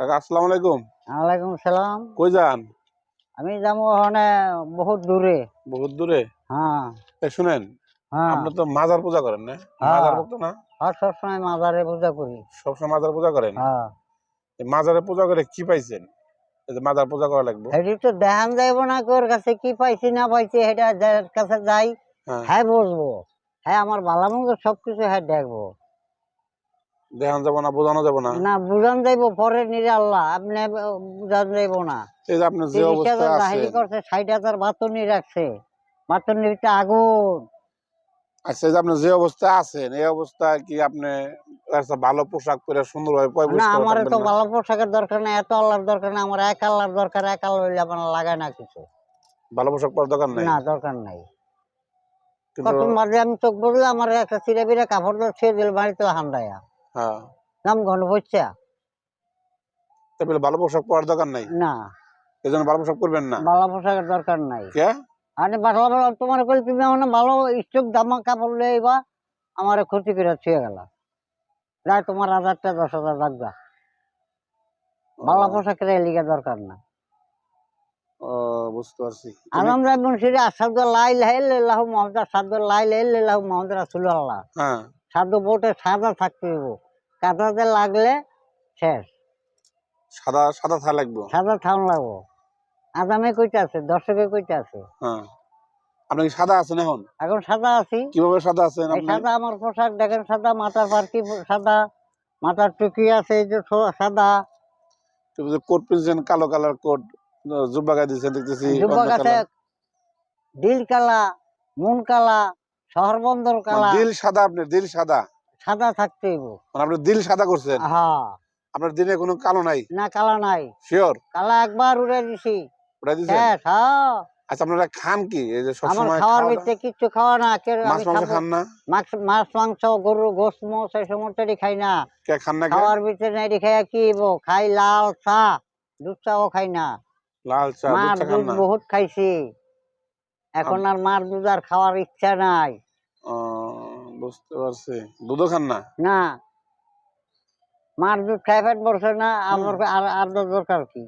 কাকা আসসালামু আলাইকুম। ওয়ালাইকুম সালাম। কই যান? আমি যাব ওখানে বহুত দূরে। বহুত দূরে? হ্যাঁ। এই শুনেন হ্যাঁ। আপনি তো মাজার পূজা করেন না? হ্যাঁ। মাজার ভক্ত না? আর সবসময় মাজারে পূজা করি। সবসময় মাজার পূজা করেন? হ্যাঁ। মাজারে পূজা করে কি পাইছেন? মাজার পূজা করা লাগবে। সেটি তো দেখান যাইব না তোর কাছে কি পাইছি না পাইছি সেটা যার কাছে যাই হ্যাঁ। হ্যাঁ বসবো। হ্যাঁ আমার ভালো মন্দ সবকিছু হ্যাঁ দেখব। দেখান যাব না বোঝানো যাব না। না বুঝান যাইবো পরে নিরে আল্লাহ আপনি বুঝান যাইবো না। এই যে আপনি যে অবস্থা রাহিলি আছেন করছে ষাট হাজার বাতনি রাখছে। বাতনিতে আগুন। আচ্ছা যে আপনি যে অবস্থা আছেন এই অবস্থা কি আপনি একটা ভালো পোশাক পরে সুন্দর সুন্দরভাবে পয় না আমার তো ভালো পোশাকের দরকার নেই এত আল্লাহর দরকার নেই আমার এক আল্লাহর দরকার এক আল্লাহ হইলে আমার লাগায় না কিছু। ভালো পোশাক পরার দরকার নাই? না দরকার নাই। কত মাঝে আমি চোখ বললে আমার একটা চিরা বিরা কাপড় দিয়ে ছেড়ে দিল বাড়িতে হান্ডায়া। হ্যাঁ। নাম ঘন বসছা তারপরে ভালো পোশাক পরার দরকার নাই? না। এই জন্য ভালো পোশাক পরবেন না? ভালো পোশাকের দরকার নাই। কে? আরে ভালো ভালো তোমার কই তুমি এখন ভালো স্টোক দামা কাপড় লয়ে বা আমার ক্ষতি করে ছুঁয়ে গেল। যাই তোমার হাজারটা দশ হাজার লাগবে। ভালো পোশাকের এলিগা দরকার না। ও বুঝতে পারছি। আলম রায় মুন্সিরে আসাদ লাই লাহ মোহাম্মদ আসাদ লাই লাহ মোহাম্মদ রাসুল্লাহ হ্যাঁ। সাধু বোটে সাদা থাকতে হইব কাদাতে লাগলে শেষ। সাদা সাদা থা লাগবে? সাদা থাউন লাগবো। আদামে কইটা আছে দর্শকে কইটা আছে। হ্যাঁ। আপনি সাদা আছেন এখন? এখন সাদা আছি। কীভাবে সাদা আছেন আপনি? সাদা আমার পোশাক দেখেন সাদা মাথার পার্টি সাদা মাথার টুকি আছে এই যে সাদা। তুমি যে কোট পিনছেন কালো কালার কোট জুব্বা গায়ে দিয়েছেন দেখতেছি আছে colour। দিল কালা মুন কালা শহর বন্দর কালা মানে দিল সাদা আপনার দিল সাদা। সাদা থাকতে মানে আপনি দিল সাদা করছেন? হ্যাঁ। আপনার দিনে কোনো কালো নাই? না কালা নাই। শিওর কালা একবার উড়ে দিছি। দিয়েছেন শেষ হ্যাঁ আচ্ছা আপনারা খান কি? এই যে আমার সবসময় খাওয়ার ভিতরে কিচ্ছু খাওয়া না কে মাছ মাংস খান না? মাছ মাছ মাংস গরু গোস্ত মোস এই সমস্তটি খাই না। কে খান না খাওয়ার ভিতরে নাই খাই কি? খাই লাল চা। দুধ চাও খাই না। লাল চা দুধ বহুত খাইছি। এখন আর মার দুধ আর খাওয়ার ইচ্ছা নাই। বুঝতে পারছি। দুধও খান না? না। মার দুধ খাই বসে না আমার আর আর দুধ দরকার কি?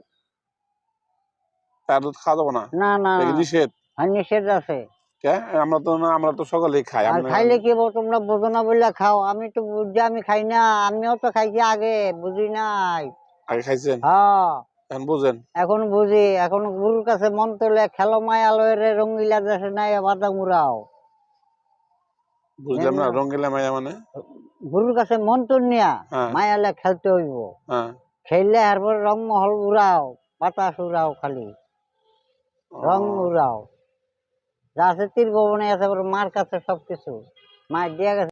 তার দুধ খাওয়া যাব না? না না নিষেধ? আর নিষেধ আছে। আমরা তো না আমরা তো সকলেই খাই। খাইলে কি তোমরা বোঝো না বললে খাও। আমি তো বুঝছি আমি খাই না আমিও তো খাইছি আগে? বুঝি নাই। আগে খাইছেন? হ্যাঁ। এখন বুঝেন? এখন বুঝি। এখন গুরুর কাছে মন তোলে খেলো মায়া লয়ে রঙ্গিলা দেশে নাই বাদা মুরাও বুঝলাম না রঙ্গিলা মায়া মানে? গুরুর কাছে মন তোর নিয়া হ্যাঁ। মায়ালে খেলতে হইব। হ্যাঁ। খেললে এরপর রং মহল উড়াও বাতাস উড়াও খালি। রং উড়াও। যা আছে তীর ভবনে আছে মার কাছে সবকিছু। মায়ের দিয়া গেছে